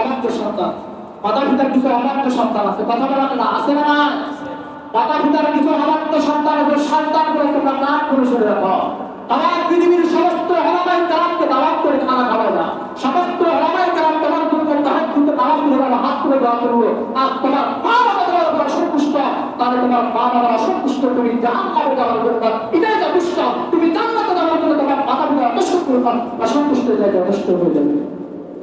অবাধ্য সন্তান। মাতা পিতার কিছু অবাধ্য সন্তান আছে। কথা বলা না, আছে না না মাতা পিতার কিছু অবাধ্য সন্তান আছে, সন্তান করে তোমরা নাক করে শুনে রাখো আমার পৃথিবীর সমস্ত হলামাই কালামকে দাওয়াত করে খানা খাওয়া না। সমস্ত হলামাই কালাম তোমার জন্য তাহার কিন্তু নামাজ পড়ে গেল হাত করে দেওয়া করব। আর তোমার মা বাবা তোমার উপর অসন্তুষ্ট, তাহলে তোমার মা বাবা অসন্তুষ্ট তুমি জাহান নামে যাওয়ার জন্য এটাই যথেষ্ট। তুমি জান্নাতে যাওয়ার জন্য তোমার মাতা পিতা অসন্তুষ্ট অসন্তুষ্ট হয়ে যাবে, অসুস্থ হয়ে যাবে।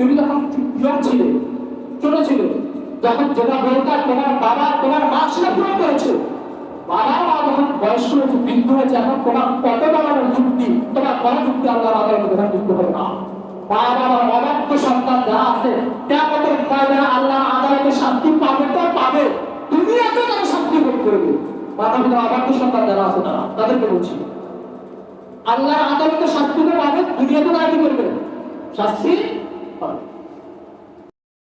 তুমি তখন ইয়ং ছিলে, ছোট ছিলে, যখন যেটা দরকার তোমার বাবা, তোমার মা সেটা পূরণ করেছে, বাবা মা যখন বয়স্ক হয়েছে, বৃদ্ধ হয়েছে, এখন তোমার কত বাবার যুক্তি, তোমার বড় যুক্তি আল্লাহর আদালতে তোমার যুক্তি হবে না। মা বাবার সন্তান যারা আছে ময়দানে আল্লাহ আদালতে পাবে তো পাবে। দুনিয়াতে তারা শাস্তি ভোগ করবে। মাতা পিতা সন্তান যারা আছে তারা, তাদেরকে বলছি, আল্লাহর আদালতে শাস্তি তো পাবে দুনিয়াতে তারা কি করবে? শাস্তি fun.